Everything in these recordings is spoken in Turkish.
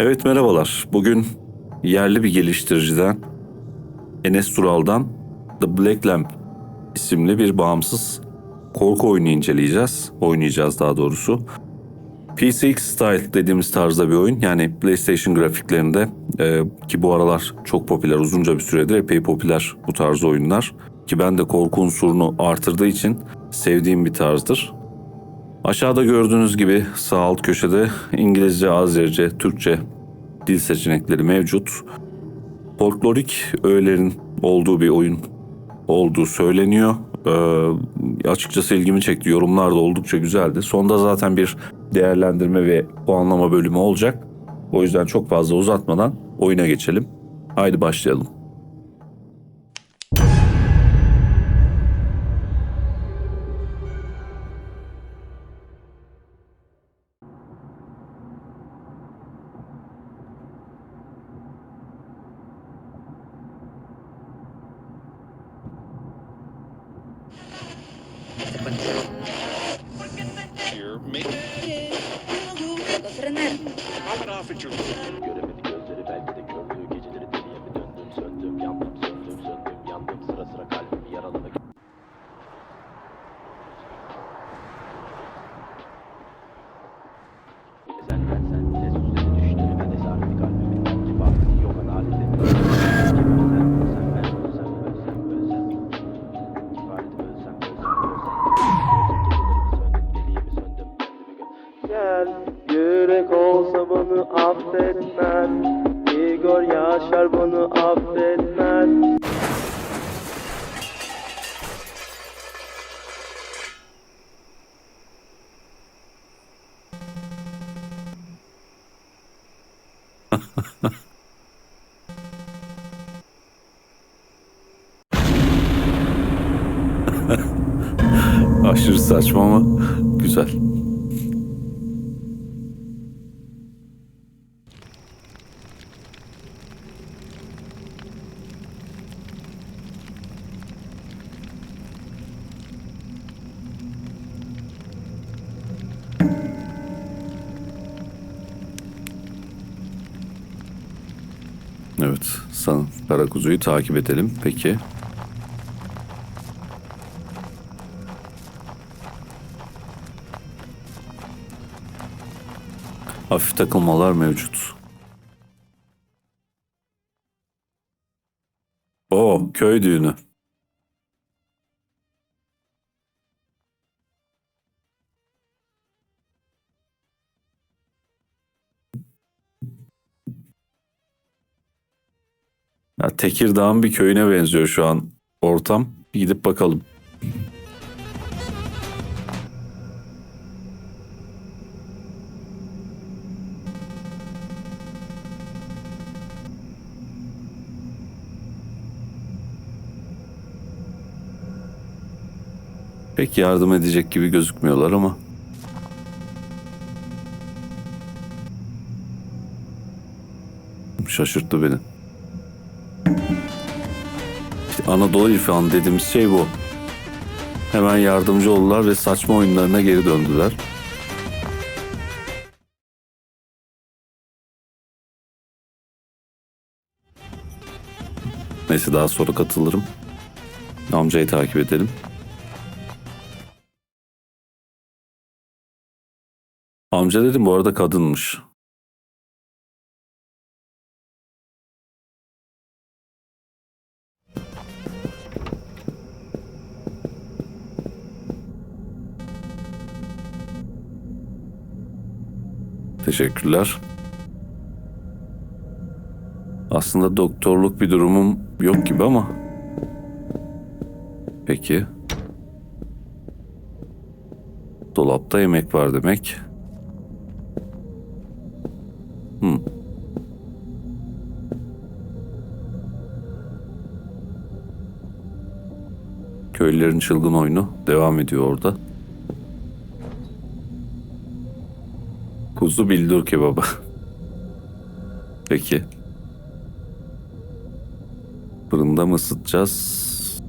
Evet merhabalar. Bugün yerli bir geliştiriciden Enes Tural'dan The Black Lamp isimli bir bağımsız korku oyunu inceleyeceğiz. Oynayacağız daha doğrusu. PCX Style dediğimiz tarzda bir oyun. Yani PlayStation grafiklerinde e, ki bu aralar çok popüler, uzunca bir süredir epey popüler bu tarz oyunlar. Ki ben de korku unsurunu artırdığı için sevdiğim bir tarzdır. Aşağıda gördüğünüz gibi sağ alt köşede İngilizce, Azerice, Türkçe dil seçenekleri mevcut. Folklorik öğelerin olduğu bir oyun olduğu söyleniyor. Ee, açıkçası ilgimi çekti. Yorumlar da oldukça güzeldi. Sonda zaten bir değerlendirme ve puanlama bölümü olacak. O yüzden çok fazla uzatmadan oyuna geçelim. Haydi başlayalım. Yürek olsa bunu affetmez Igor Yaşar bunu affetmez Aşırı saçma ama güzel. San Karakuzu'yu takip edelim. Peki. Hafif takılmalar mevcut. O köy düğünü. Ya Tekirdağ'ın bir köyüne benziyor şu an ortam. Bir gidip bakalım. Pek yardım edecek gibi gözükmüyorlar ama. Şaşırttı beni. Anadolu İrfanı dediğimiz şey bu. Hemen yardımcı oldular ve saçma oyunlarına geri döndüler. Neyse daha sonra katılırım. Amcayı takip edelim. Amca dedim bu arada kadınmış. Teşekkürler. Aslında doktorluk bir durumum yok gibi ama. Peki. Dolapta yemek var demek. Hmm. Köylülerin çılgın oyunu devam ediyor orada. Kuzu bildur kebabı. Peki. Fırında mı ısıtacağız?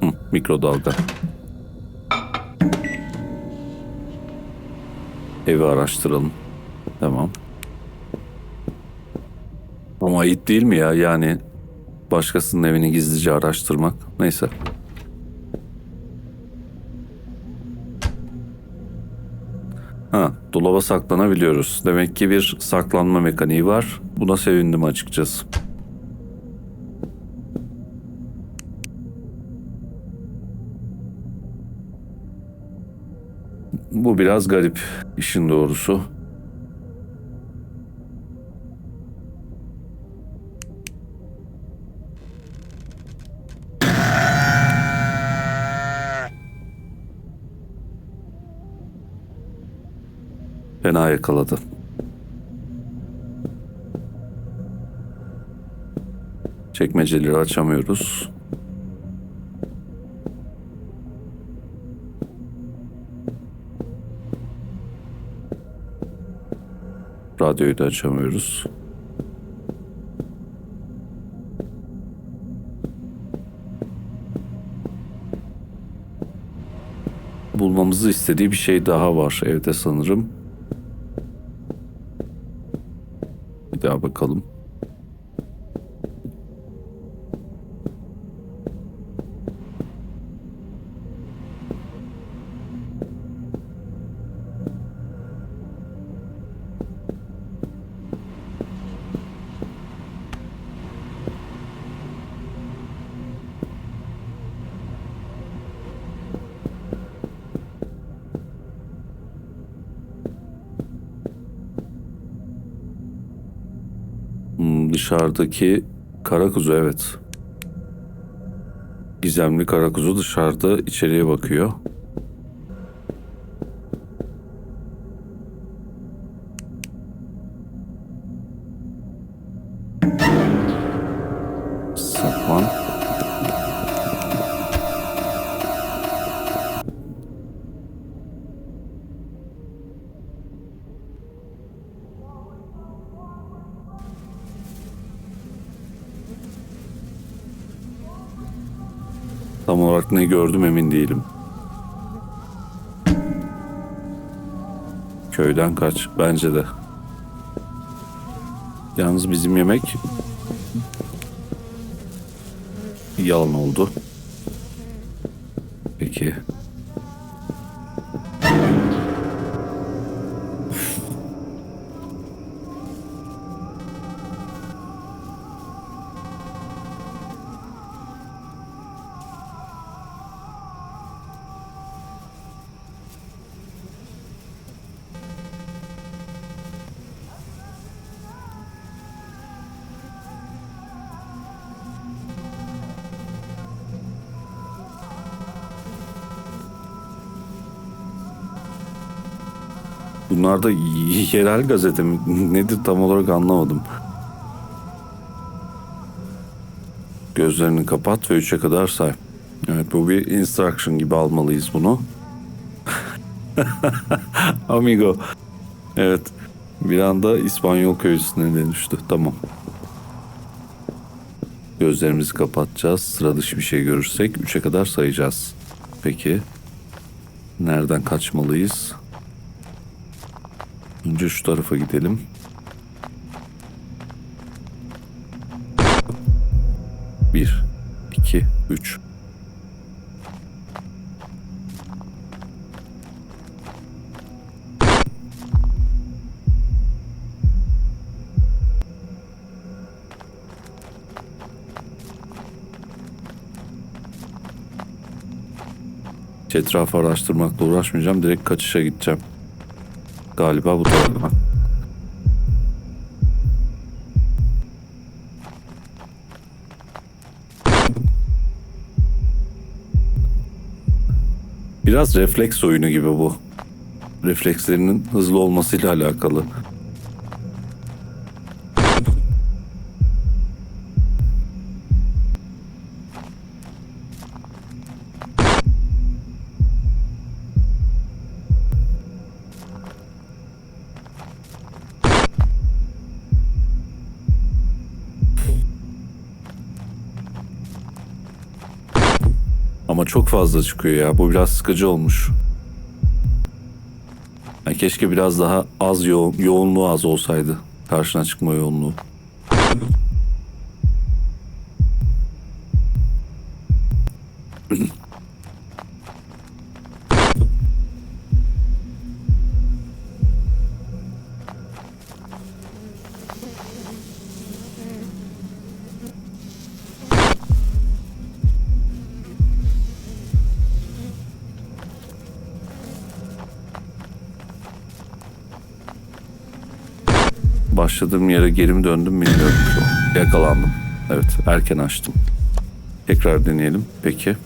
Hı, mikrodalga. Evi araştıralım. Tamam. Ama ayıp değil mi ya? Yani başkasının evini gizlice araştırmak. Neyse. Ha, dolaba saklanabiliyoruz. Demek ki bir saklanma mekaniği var. Buna sevindim açıkçası. Bu biraz garip işin doğrusu. Fena yakaladı. Çekmeceleri açamıyoruz. Radyoyu da açamıyoruz. Bulmamızı istediği bir şey daha var evde sanırım. Bakalım. Dışarıdaki kara kuzu evet. Gizemli kara kuzu dışarıda içeriye bakıyor. Tam olarak ne gördüm emin değilim. Köyden kaç bence de. Yalnız bizim yemek yalan oldu. Peki. Bunlar da yerel gazete mi? Nedir tam olarak anlamadım. Gözlerini kapat ve üçe kadar say. Evet bu bir instruction gibi almalıyız bunu. Amigo. Evet. Bir anda İspanyol köylüsüne dönüştü. Tamam. Gözlerimizi kapatacağız. Sıra dışı bir şey görürsek üçe kadar sayacağız. Peki. Nereden kaçmalıyız? Önce şu tarafa gidelim. Bir, iki, üç. Hiç etrafı araştırmakla uğraşmayacağım. Direkt kaçışa gideceğim. Galiba bu tarafa. Biraz refleks oyunu gibi bu. Reflekslerinin hızlı olmasıyla alakalı. Ama çok fazla çıkıyor ya. Bu biraz sıkıcı olmuş. Yani keşke biraz daha az yo- yoğunluğu az olsaydı. Karşına çıkma yoğunluğu. Başladığım yere geri mi döndüm bilmiyorum. Yakalandım. Evet erken açtım. Tekrar deneyelim. Peki.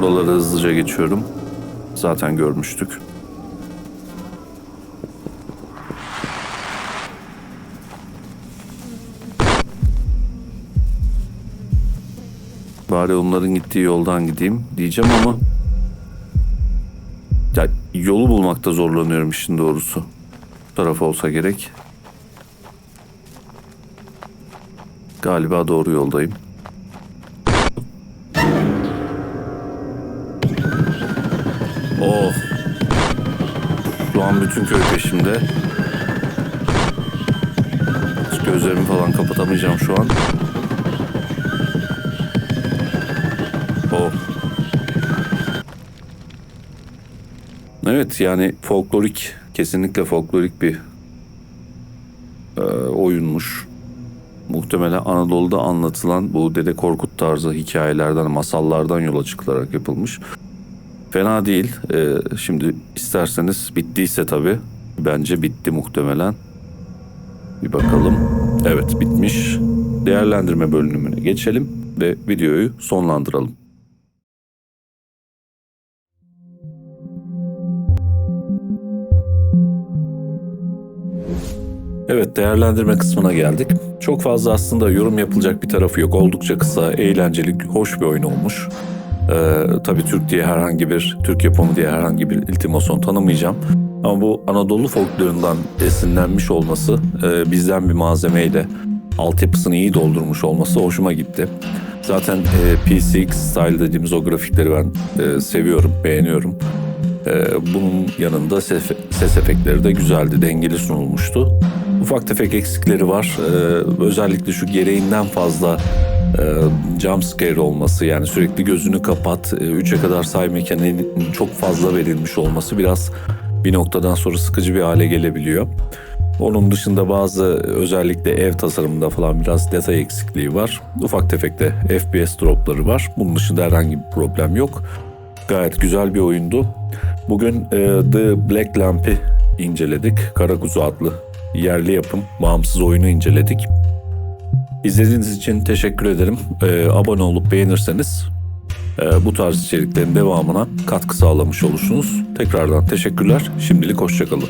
Buraları hızlıca geçiyorum. Zaten görmüştük. Bari onların gittiği yoldan gideyim diyeceğim ama ya yolu bulmakta zorlanıyorum işin doğrusu. Bu taraf olsa gerek. Galiba doğru yoldayım. Gözlerimi falan kapatamayacağım şu an. Oh. Evet yani folklorik, kesinlikle folklorik bir e, oyunmuş. Muhtemelen Anadolu'da anlatılan bu Dede Korkut tarzı hikayelerden, masallardan yola çıkılarak yapılmış. Fena değil. Ee, şimdi isterseniz bittiyse tabii. Bence bitti muhtemelen. Bir bakalım. Evet bitmiş. Değerlendirme bölümüne geçelim ve videoyu sonlandıralım. Evet değerlendirme kısmına geldik. Çok fazla aslında yorum yapılacak bir tarafı yok. Oldukça kısa, eğlenceli, hoş bir oyun olmuş. Ee, tabii Türk diye herhangi bir, Türk yapımı diye herhangi bir iltimoson tanımayacağım. Ama bu Anadolu folklorundan esinlenmiş olması, e, bizden bir malzemeyle altyapısını iyi doldurmuş olması hoşuma gitti. Zaten e, PCX style dediğimiz o grafikleri ben e, seviyorum, beğeniyorum. E, bunun yanında ses, ses efektleri de güzeldi, dengeli sunulmuştu. Ufak tefek eksikleri var. E, özellikle şu gereğinden fazla e, jump olması yani sürekli gözünü kapat, 3'e kadar say çok fazla verilmiş olması biraz bir noktadan sonra sıkıcı bir hale gelebiliyor. Onun dışında bazı özellikle ev tasarımında falan biraz detay eksikliği var. Ufak tefek de FPS dropları var. Bunun dışında herhangi bir problem yok. Gayet güzel bir oyundu. Bugün e, The Black Lamp'i inceledik. Karakuzu adlı yerli yapım bağımsız oyunu inceledik. İzlediğiniz için teşekkür ederim. Ee, abone olup beğenirseniz e, bu tarz içeriklerin devamına katkı sağlamış olursunuz. Tekrardan teşekkürler. Şimdilik hoşçakalın.